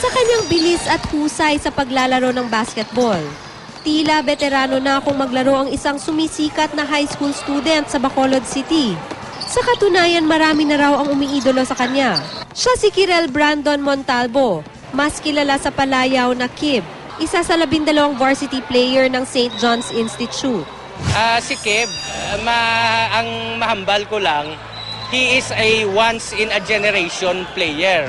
sa kanyang bilis at husay sa paglalaro ng basketball. Tila veterano na kung maglaro ang isang sumisikat na high school student sa Bacolod City. Sa katunayan, marami na raw ang umiidolo sa kanya. Siya si Kirel Brandon Montalvo, mas kilala sa palayaw na Kib, isa sa labindalawang varsity player ng St. John's Institute. Ah, si ah, ma- ang mahambal ko lang, he is a once in a generation player.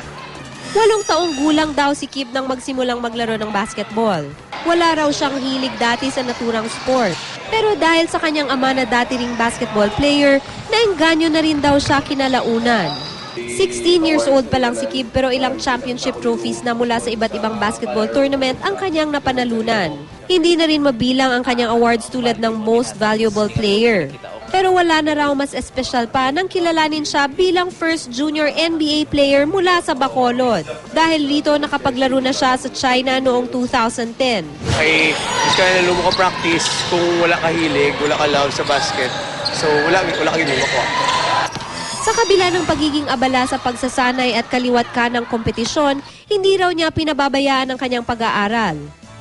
Walong taong gulang daw si Kib nang magsimulang maglaro ng basketball. Wala raw siyang hilig dati sa naturang sport. Pero dahil sa kanyang ama na dati ring basketball player, naengganyo na rin daw siya kinalaunan. 16 years old pa lang si Kib pero ilang championship trophies na mula sa iba't ibang basketball tournament ang kanyang napanalunan. Hindi na rin mabilang ang kanyang awards tulad ng Most Valuable Player. Pero wala na raw mas espesyal pa nang kilalanin siya bilang first junior NBA player mula sa Bacolod. Dahil dito nakapaglaro na siya sa China noong 2010. Kay mas kaya na lumo ka practice kung wala ka hilig, wala ka love sa basket. So wala, wala ka ginuha ko. Sa kabila ng pagiging abala sa pagsasanay at kaliwat ka ng kompetisyon, hindi raw niya pinababayaan ang kanyang pag-aaral.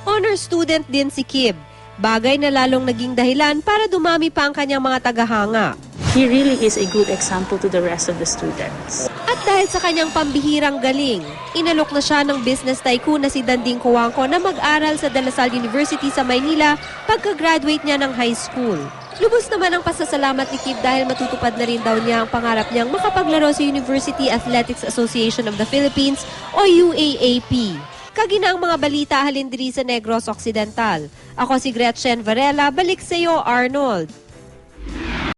Honor student din si Kib. Bagay na lalong naging dahilan para dumami pa ang kanyang mga tagahanga. he really is a good example to the rest of the students. At dahil sa kanyang pambihirang galing, inalok na siya ng business tycoon na si Danding Kuwangko na mag-aral sa De La Salle University sa Maynila pagka-graduate niya ng high school. Lubos naman ang pasasalamat ni Kip dahil matutupad na rin daw niya ang pangarap niyang makapaglaro sa University Athletics Association of the Philippines o UAAP. Kagina mga balita halin diri sa Negros Occidental. Ako si Gretchen Varela, balik sa iyo Arnold.